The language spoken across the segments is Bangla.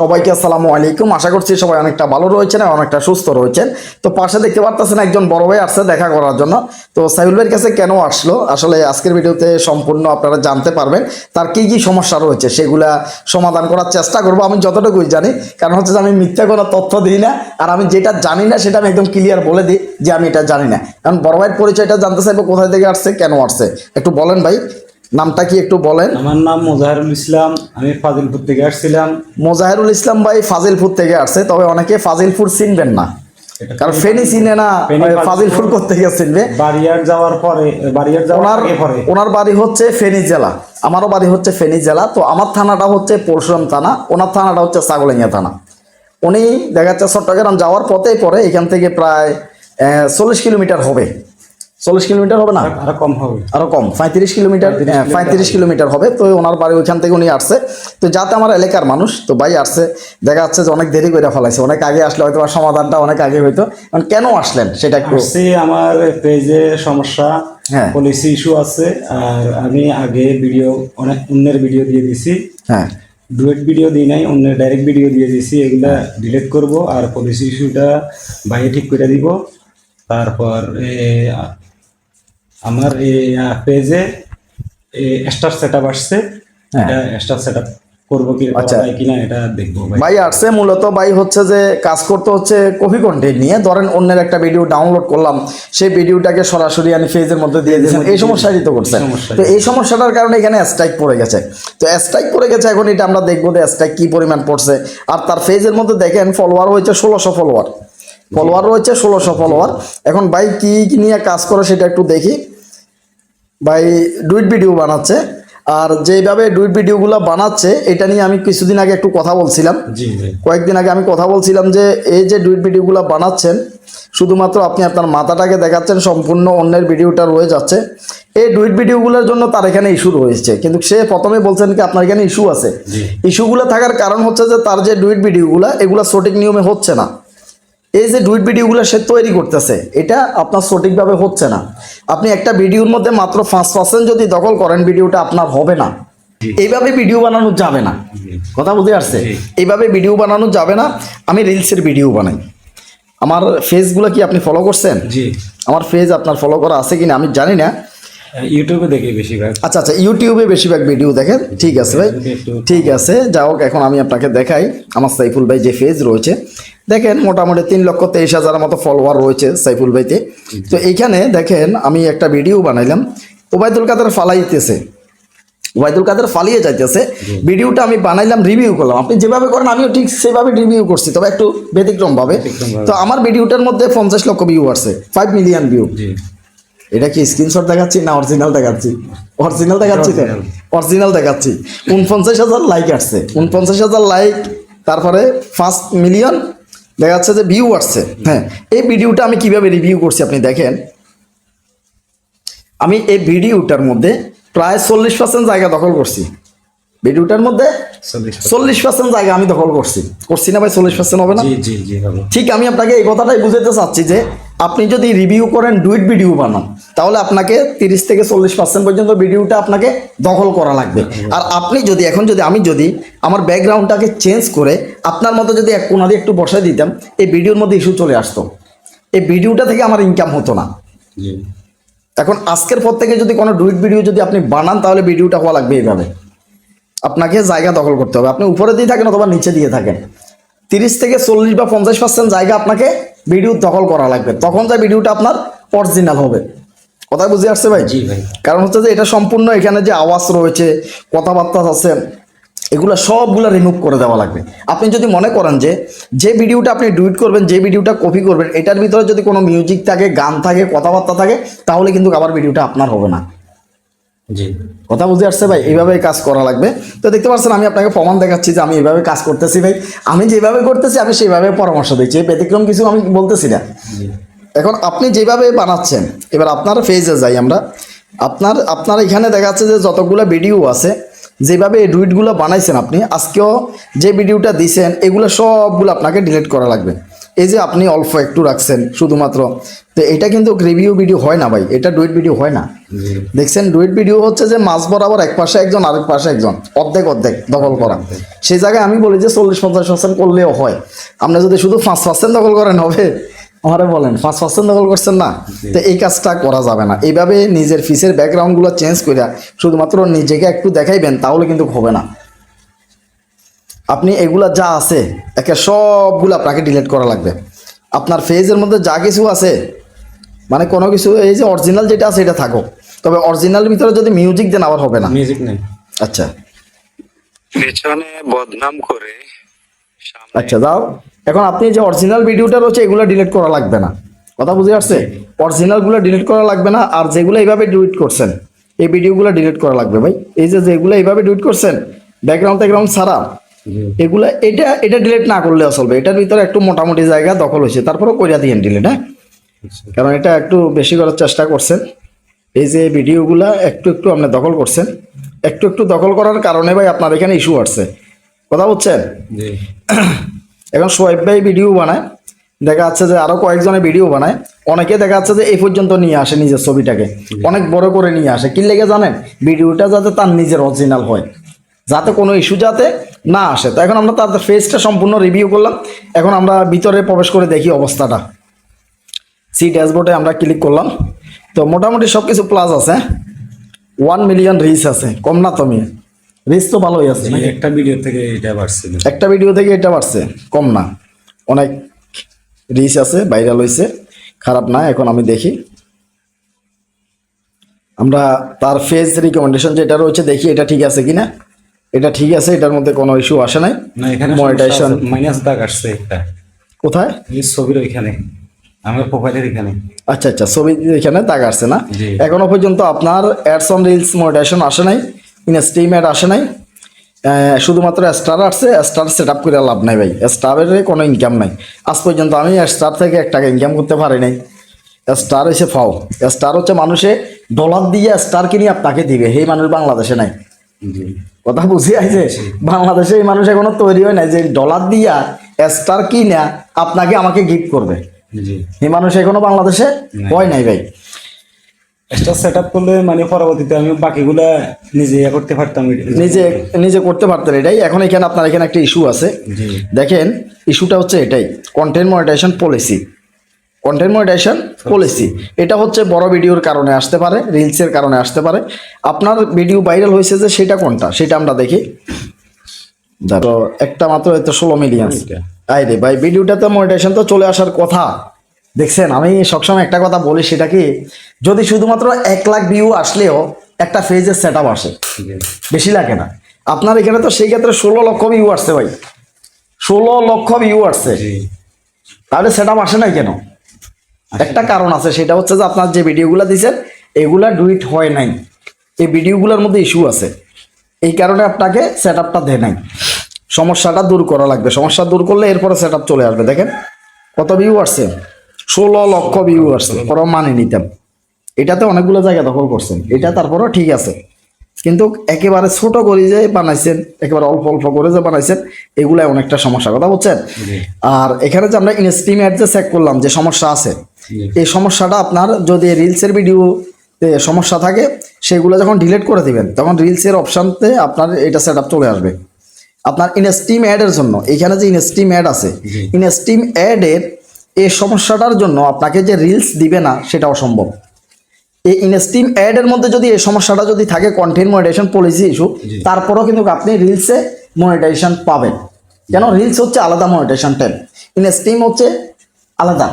সবাইকে আসসালামু আলাইকুম। আশা করছি সবাই অনেকটা ভালো রয়েছেন এবং অনেকটা সুস্থ রয়েছেন। তো পাশে দেখতে পারতেছেন একজন বড় ভাই আসছে দেখা করার জন্য। তো সাইবুল ভাইয়ের কাছে কেন আসলো? আসলে আজকের ভিডিওতে সম্পূর্ণ আপনারা জানতে পারবেন তার কি কি সমস্যা রয়েছে, সেগুলা সমাধান করার চেষ্টা করব আমি যতটুকুই জানি। কারণ হচ্ছে যে আমি মিথ্যা কোনো তথ্য দিই না আর আমি যেটা জানি না সেটা আমি একদম ক্লিয়ার বলে দিই যে আমি এটা জানি না। কারণ বড় ভাইয়ের পরিচয়টা জানতে চাইব কোথায় থেকে আসছে, কেন আসছে? একটু বলেন ভাই, নামটা কি একটু বলেন? আমার নাম মোজাহারুল ইসলাম আমি ফাজিলপুর থেকে আসছিলাম। মোজাহিরুল ইসলাম ভাই ফাজিলপুর থেকে আসছে তবে অনেকে ফাজিলপুর চিনবেন না। কারণ ফেনি চিনে না ফাজিলপুর করতে গিয়ে চিনবে। বাড়িয়ার যাওয়ার পরে বাড়িয়ার যাওয়ার পরে। ওনার বাড়ি হচ্ছে ফেনী জেলা। আমারও বাড়ি হচ্ছে ফেনী জেলা। তো আমার থানাটা হচ্ছে পরশুরাম থানা ওনার থানাটা হচ্ছে ছাগলিয়া থানা। উনি দেখা যাচ্ছে চট্টগ্রাম যাওয়ার পথেই পরে এখান থেকে প্রায় চল্লিশ কিলোমিটার হবে। চল্লিশ কিলোমিটার হবে না? আরও কম হবে। আরও কম পঁয়ত্রিশ কিলোমিটার হ্যাঁ, পঁয়ত্রিশ কিলোমিটার হবে। তো ওনার বাড়ি ওইখান থেকে উনি আসছে। তো যাতে আমার এলাকার মানুষ তো ভাই আসছে। দেখা যাচ্ছে যে অনেক দেরি করে ফেলাইছে। অনেক আগে আসলে হয়তো সমাধানটা অনেক আগে হইতো। এখন কেন আসলেন? সেটা একটু আমার পেজে সমস্যা হ্যাঁ। পলিসি ইস্যু আছে। আর আমি আগে ভিডিও অনেক অন্যের ভিডিও দিয়ে দিছি। হ্যাঁ। ডুয়েট ভিডিও দিই নাই অন্যের ডাইরেক্ট ভিডিও দিয়ে দিছি। এগুলা ডিলিট করব। আর পলিসি ইস্যুটা বাইরে ঠিক করে দিব। তারপর আমার এই পেজে স্টার সেট আপ আসছে। হ্যাঁ। এটা স্টার সেট আপ করব কি আচ্ছা। কিনা এটা দেখব ভাই। আসছে মূলত ভাই হচ্ছে যে কাজ করতে হচ্ছে কপি কন্টেন্ট নিয়ে। ধরেন অন্যের একটা ভিডিও ডাউনলোড করলাম সেই ভিডিওটাকে সরাসরি আমি ফেজের মধ্যে দিয়ে দিয়েছেন এই সমস্যাটি তো করছেন তো এই সমস্যাটার কারণে এখানে স্ট্রাইক পড়ে গেছে। তো স্ট্রাইক পড়ে গেছে এখন এটা আমরা দেখব যে স্ট্রাইক কি পরিমাণ পড়ছে। আর তার ফেজের মধ্যে দেখেন ফলোয়ার হয়েছে ষোলোশো ফলোয়ার ফলোয়ার রয়েছে ষোলোশো ফলোয়ার এখন ভাই কি নিয়ে কাজ করে সেটা একটু দেখি। ভাই ডুইট ভিডিও বানাচ্ছে। আর যেভাবে ডুইট ভিডিওগুলো বানাচ্ছে এটা নিয়ে আমি কিছুদিন আগে একটু কথা বলছিলাম। কয়েকদিন আগে আমি কথা বলছিলাম যে এই যে ডুইট ভিডিওগুলো বানাচ্ছেন শুধুমাত্র আপনি আপনার মাথাটাকে দেখাচ্ছেন সম্পূর্ণ অন্যের ভিডিওটা রয়ে যাচ্ছে। এই ডুইট ভিডিওগুলোর জন্য তার এখানে ইস্যু রয়েছে। কিন্তু সে প্রথমে বলছেন কি আপনার এখানে ইস্যু আছে। ইস্যুগুলো থাকার কারণ হচ্ছে যে তার যে ডুইট ভিডিওগুলো এগুলো সঠিক নিয়মে হচ্ছে না। এই যে ডুইট ভিডিওগুলো সে তৈরি করতেছে এটা আপনার সঠিকভাবে হচ্ছে না। আপনি একটা ভিডিওর মধ্যে মাত্র পাঁচ পার্সেন্ট যদি দখল করেন ভিডিওটা আপনার হবে না। এইভাবে ভিডিও বানানো যাবে না। কথা বুঝে আসছে? এইভাবে ভিডিও বানানো যাবে না। আমি রিলসের ভিডিও বানাই। আমার ফেসগুলো কি আপনি ফলো করছেন? জি। আমার ফেজ আপনার ফলো করা আছে কিনা আমি জানি না। ইউটিউবে দেখি বেশিরভাগ। আচ্ছা আচ্ছা ইউটিউবে বেশিরভাগ ভিডিও দেখেন। ঠিক আছে ভাই। ঠিক আছে যা হোক এখন আমি আপনাকে দেখাই। আমার সাইফুল ভাই যে ফেজ রয়েছে। দেখেন মোটামুটি তিন লক্ষ তেইশ হাজারের মতো ফলোয়ার রয়েছে সাইফুল ভাইতে। তো এইখানে দেখেন আমি একটা ভিডিও বানাইলাম। ওবায়দুল কাদের ফালাইতেছে। ওবায়দুল কাদের ফালিয়ে যাইতেছে। ভিডিওটা আমি বানাইলাম রিভিউ করলাম। আপনি যেভাবে করেন আমিও ঠিক সেভাবে রিভিউ করছি। তবে একটু ব্যতিক্রম ভাবে ব্যতিক্রমভাবে। তো আমার ভিডিওটার মধ্যে পঞ্চাশ লক্ষ ভিউ আসছে ফাইভ মিলিয়ন ভিউ এটা কি স্ক্রিনশট দেখাচ্ছি না অরিজিনাল দেখাচ্ছি? অরিজিনাল দেখাচ্ছি তো? অরিজিনাল দেখাচ্ছি। উনপঞ্চাশ হাজার লাইক আসছে। উনপঞ্চাশ হাজার লাইক তারপরে ফার্স্ট মিলিয়ন দেখা যাচ্ছে যে ভিউ আসছে। হ্যাঁ এই ভিডিওটা আমি কীভাবে রিভিউ করছি আপনি দেখেন। আমি এই ভিডিওটার মধ্যে প্রায় চল্লিশ পার্সেন্ট জায়গা দখল করছি। ভিডিওটার মধ্যে চল্লিশ পার্সেন্ট জায়গা আমি দখল করছি। করছি না ভাই চল্লিশ পার্সেন্ট হবে না? জি জি জি ঠিক আমি আপনাকে এই কথাটাই বুঝাতে চাচ্ছি যে আপনি যদি রিভিউ করেন ডুইট ভিডিও বানান তাহলে আপনাকে তিরিশ থেকে চল্লিশ পার্সেন্ট পর্যন্ত ভিডিওটা আপনাকে দখল করা লাগবে। আর আপনি যদি এখন যদি আমি যদি আমার ব্যাকগ্রাউন্ডটাকে চেঞ্জ করে আপনার মতো যদি এক কোনা দিয়ে একটু বসায় দিতাম এই ভিডিওর মধ্যে ইস্যু চলে আসতো। এই ভিডিওটা থেকে আমার ইনকাম হতো না। এখন আজকের পর থেকে যদি কোনো ডুইট ভিডিও যদি আপনি বানান তাহলে ভিডিওটা হওয়া লাগবে এইভাবে। আপনাকে জায়গা দখল করতে হবে। আপনি উপরে দিয়ে থাকেন অথবা নিচে দিয়ে থাকেন। তিরিশ থেকে চল্লিশ বা পঞ্চাশ পার্সেন্ট জায়গা আপনাকে ভিডিও দখল করা লাগবে। তখন যা ভিডিওটা আপনার অরিজিনাল হবে। কথা বুঝে আসছে ভাই? জি ভাই। কারণ হচ্ছে যে এটা সম্পূর্ণ এখানে যে আওয়াজ রয়েছে কথাবার্তা আছে এগুলো সবগুলো রিমুভ করে দেওয়া লাগবে। আপনি যদি মনে করেন যে যে ভিডিওটা আপনি ডুইট করবেন যে ভিডিওটা কপি করবেন এটার ভিতরে যদি কোনো মিউজিক থাকে গান থাকে কথাবার্তা থাকে তাহলে কিন্তু আবার ভিডিওটা আপনার হবে না। জি। কথা বুঝে আসছে ভাই? এইভাবে কাজ করা লাগবে। তো দেখতে পাচ্ছেন আমি আপনাকে প্রমাণ দেখাচ্ছি যে আমি এইভাবে কাজ করতেছি ভাই। আমি যেভাবে করতেছি আমি সেইভাবে পরামর্শ দিচ্ছি। ব্যতিক্রম কিছু আমি বলতেছি না। এখন আপনি যেভাবে বানাচ্ছেন এবার আপনার ফেজে যাই আমরা। আপনার আপনার এখানে দেখা যাচ্ছে যে যতগুলো ভিডিও আছে যেভাবে এই ডুইটগুলো বানাইছেন আপনি আজকেও যে ভিডিওটা দিছেন এগুলো সবগুলো আপনাকে ডিলিট করা লাগবে। এই যে আপনি অল্প একটু রাখছেন শুধুমাত্র তো এটা কিন্তু রিভিউ ভিডিও হয় না ভাই এটা ডুইট ভিডিও হয় না। দেখছেন ডুইট ভিডিও হচ্ছে যে মাছ বরাবর এক পাশে একজন আরেক পাশে একজন অর্ধেক অর্ধেক দখল করা। সেই জায়গায় আমি বলি যে চল্লিশ পঞ্চাশ পার্সেন্ট করলেও হয়। আপনি যদি শুধু পাঁচ পার্সেন্ট দখল করেন হবে আমারে বলেন পাঁচ পার্সেন্ট দখল করছেন না? তো এই কাজটা করা যাবে না। এইভাবে নিজের ফিসের ব্যাকগ্রাউন্ডগুলো চেঞ্জ করে শুধুমাত্র নিজেকে একটু দেখাইবেন তাহলে কিন্তু হবে না। আপনি এগুলা যা আছে একে সবগুলো আপনাকে ডিলিট করা লাগবে। আপনার ফেজের মধ্যে যা কিছু আছে মানে কোনো কিছু এই যে অরিজিনাল যেটা আছে এটা থাকো তবে অরিজিনাল ভিতরে যদি মিউজিক দেন আবার হবে না। মিউজিক নেই। আচ্ছা। পেছনে বদনাম করে আচ্ছা দাও এখন আপনি যে অরিজিনাল ভিডিওটা রয়েছে এগুলো ডিলিট করা লাগবে না। কথা বুঝে আসছে? অরিজিনালগুলো ডিলিট করা লাগবে না আর যেগুলো এইভাবে ডিলিট করছেন এই ভিডিওগুলো ডিলিট করা লাগবে ভাই। এই যে যেগুলো এইভাবে ডিলিট করছেন ব্যাকগ্রাউন্ড ব্যাকগ্রাউন্ড ছাড়া এগুলা এটা এটা ডিলেট না করলেও চলবে। এটার ভিতরে একটু মোটামুটি জায়গা দখল হয়েছে। তারপরেও কইরা দিয়েন ডিলেট হ্যাঁ? আচ্ছা। কারণ এটা একটু বেশি করার চেষ্টা করছেন। এই যে ভিডিওগুলা একটু একটু আপনি দখল করছেন। একটু একটু দখল করার কারণে ভাই আপনার এখানে ইস্যু আসছে কথা বলছেন এখন সোয়েব ভাই ভিডিও বানায়। দেখা যাচ্ছে যে আরও কয়েকজনে ভিডিও বানায়। অনেকে দেখা যাচ্ছে যে এই পর্যন্ত নিয়ে আসে নিজের ছবিটাকে। অনেক বড় করে নিয়ে আসে। কি লেগে জানেন? ভিডিওটা যাতে তার নিজের অরিজিনাল হয়। যাতে কোনো ইস্যু যাতে না আসে। তো এখন আমরা তাদের ফেসটা সম্পূর্ণ রিভিউ করলাম। এখন আমরা ভিতরে প্রবেশ করে দেখি অবস্থাটা। সি ড্যাশবোর্ডে আমরা ক্লিক করলাম। তো মোটামুটি সব কিছু প্লাস আছে। ওয়ান মিলিয়ন রিচ আছে। কম না তুমি রিচ তো ভালোই আছে একটা ভিডিও থেকে এটা বাড়ছিল একটা ভিডিও থেকে এটা বাড়ছে। কম না। অনেক রিচ আছে ভাইরাল হয়েছে খারাপ না এখন আমি দেখি। আমরা তার ফেজ রিকমেন্ডেশন যেটা রয়েছে দেখি এটা ঠিক আছে কিনা। এটা ঠিক আছে এটার মধ্যে কোনো ইস্যু আসে নাই। না এখানে Monetization। মাইনাস দাগ আসছে একটা। কোথায়? এই ছবির ওইখানে আমার প্রোফাইলের এখানে। আচ্ছা আচ্ছা ছবি এখানে দাগ আসছে না। এখনও পর্যন্ত আপনার অ্যাডস অন রিলস মনিটাইজেশন আসে নাই ইন স্ট্রিম অ্যাড আসে নাই। শুধুমাত্র স্টার আসছে স্টার সেট আপ করে লাভ নাই ভাই। স্টারের কোনো ইনকাম নাই। আজ পর্যন্ত আমি স্টার থেকে এক টাকা ইনকাম করতে পারি নাই। স্টার হচ্ছে ফাও। স্টার হচ্ছে মানুষে ডলার দিয়ে স্টার কিনে আপনাকে দিবে সেই মানুষ বাংলাদেশে নাই। কথা বুঝি আছে বাংলাদেশে এই মানুষ এখনও তৈরি হয় নাই যে ডলার দিয়া স্টার কিনা আপনাকে আমাকে গিফট করবে। জি। এই মানুষ এখনও বাংলাদেশে হয় নাই ভাই। স্টার সেট আপ করলে মানে পরবর্তীতে আমি বাকিগুলা নিজে ইয়ে করতে পারতাম নিজে নিজে করতে পারতেন এটাই। এখন এখানে আপনার এখানে একটা ইস্যু আছে। জি। দেখেন ইস্যুটা হচ্ছে এটাই। Content monetisation policy content monetisation policy এটা হচ্ছে বড় ভিডিওর কারণে আসতে পারে রিলসের কারণে আসতে পারে। আপনার ভিডিও ভাইরাল হয়েছে যে সেটা কোনটা সেটা আমরা দেখি। ধরো একটা মাত্র এত ষোলো মিলিয়ন। আই রে ভাই ভিডিওটাতে মনিটাইজেশন তো চলে আসার কথা। দেখছেন আমি সবসময় একটা কথা বলি সেটা কি যদি শুধুমাত্র এক লাখ ভিউ আসলেও একটা ফেজের সেট আপ আসে বেশি লাগে না। আপনার এখানে তো সেই ক্ষেত্রে ষোলো লক্ষ ভিউ আসছে ভাই। ষোলো লক্ষ ভিউ আসছে। তাহলে সেটা আসে নাই কেন? একটা কারণ আছে সেটা হচ্ছে যে আপনার যে ভিডিওগুলো দিচ্ছেন এগুলা ডুইট হয় নাই। এই ভিডিওগুলোর মধ্যে ইস্যু আছে। এই কারণে আপনাকে সেট আপটা দেয় নাই। সমস্যাটা দূর করা লাগবে। সমস্যা দূর করলে এরপরে সেট আপ চলে আসবে। দেখেন কত ভিউ আসছে? ষোলো লক্ষ ভিউ আসছে। পরে মানে নিতাম এটাতে অনেকগুলো জায়গা দখল করছেন। এটা তারপরেও ঠিক আছে। কিন্তু একেবারে ছোট করে যে বানাইছেন একেবারে অল্প অল্প করে যে বানাইছেন এগুলাই অনেকটা সমস্যা কথা বলছেন আর এখানে যে আমরা ইনস্টিমেট যে চেক করলাম যে সমস্যা আছে এই সমস্যাটা আপনার যদি রিলসের ভিডিও সমস্যা থাকে সেগুলো যখন ডিলিট করে দিবেন তখন রিলসের অপশানতে আপনার এটা সেট চলে আসবে। আপনার ইনস্টিম অ্যাডের জন্য এখানে যে ইনস্টিম অ্যাড আছে। ইনস্টিম অ্যাডের এই সমস্যাটার জন্য আপনাকে যে রিলস দিবে না সেটা অসম্ভব। এই ইনস্টিম অ্যাডের মধ্যে যদি এই সমস্যাটা যদি থাকে কন্টেন্ট মনিটাইজেশন পলিসি ইস্যু। তারপরেও কিন্তু আপনি রিলসে মনিটাইজেশন পাবেন। কেন? রিলস হচ্ছে আলাদা মনিটাইজেশন ট্যাব ইনস্টিম হচ্ছে আলাদা।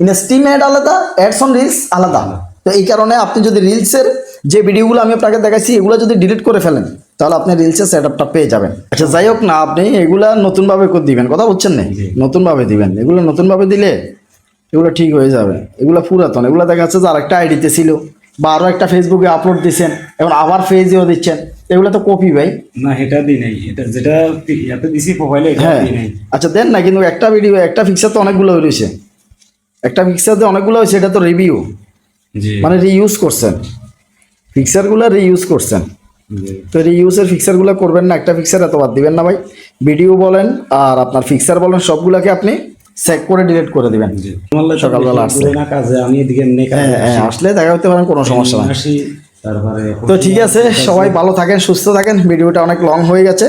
ইন স্টিম অ্যাড আলাদা অ্যাডস অন রিলস আলাদা। তো এই কারণে আপনি যদি রিলসের যে ভিডিওগুলো আমি আপনাকে দেখাচ্ছি এগুলো যদি ডিলিট করে ফেলেন তাহলে আপনি রিলসের সেট আপটা পেয়ে যাবেন। আচ্ছা যাই হোক না আপনি এগুলা নতুনভাবে করে দিবেন। কথা বলছেন না? নতুনভাবে দিবেন। এগুলো নতুনভাবে দিলে এগুলো ঠিক হয়ে যাবে। এগুলো পুরাতন। এগুলো দেখা যাচ্ছে যে আরেকটা আইডিতে ছিল বা আরও একটা ফেসবুকে আপলোড দিচ্ছেন এখন আবার ফেজেও দিচ্ছেন। এগুলো তো কপি ভাই। না এটা দিই নাই। এটা যেটা দিছি প্রোফাইলে এটা হ্যাঁ। দিই নাই। আচ্ছা দেন না কিন্তু একটা ভিডিও একটা পিকচার তো অনেকগুলো রয়েছে। একটা পিকচার অনেকগুলো হয়েছে এটা তো রিভিউ মানে রিইউজ করছেন। পিকচারগুলো রিইউজ করছেন। তো রিউজের ফিক্সারগুলো করবেন না একটা ফিক্সার এতবার দিবেন না ভাই। ভিডিও বলেন আর আপনার ফিক্সার বলেন সবগুলোকে আপনি চেক করে ডিলিট করে দিবেন। সকালবেলা আসছে। না কাজে আমি এদিকে হ্যাঁ হ্যাঁ আসলে দেখা করতে পারেন কোনো সমস্যা নাই। তো ঠিক আছে সবাই ভালো থাকেন সুস্থ থাকেন ভিডিওটা অনেক লং হয়ে গেছে।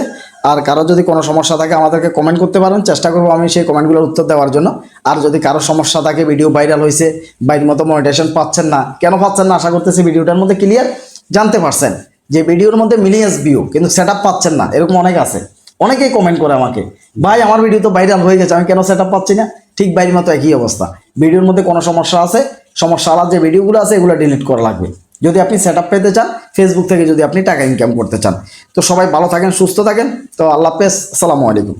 আর কারও যদি কোনো সমস্যা থাকে আমাদেরকে কমেন্ট করতে পারেন। চেষ্টা করব আমি সেই কমেন্টগুলোর উত্তর দেওয়ার জন্য। আর যদি কারও সমস্যা থাকে ভিডিও ভাইরাল হয়েছে বাইর মতো মনিটেশন পাচ্ছেন না, কেন পাচ্ছেন না আশা করতেছি ভিডিওটার মধ্যে ক্লিয়ার জানতে পারছেন। যে ভিডিওর মধ্যে মিলিয়েন্স ভিউ কিন্তু সেট পাচ্ছেন না, এরকম অনেক আছে। অনেকেই কমেন্ট করে আমাকে, ভাই, আমার ভিডিও তো ভাইরাল হয়ে গেছে, আমি কেন সেট পাচ্ছি না? ঠিক বাইরের মতো একই অবস্থা। ভিডিওর মধ্যে কোনো সমস্যা আছে, সমস্যা আলাদা যে ভিডিওগুলো আছে, এগুলো ডিলিট করা লাগবে। যদি আপনি সেট পেতে চান ফেসবুক থেকে যদি আপনি টাকা ইনকাম করতে চান। তো সবাই ভালো থাকেন, সুস্থ থাকেন। তো আল্লাহ হাফেজ, আসসালামু আলাইকুম।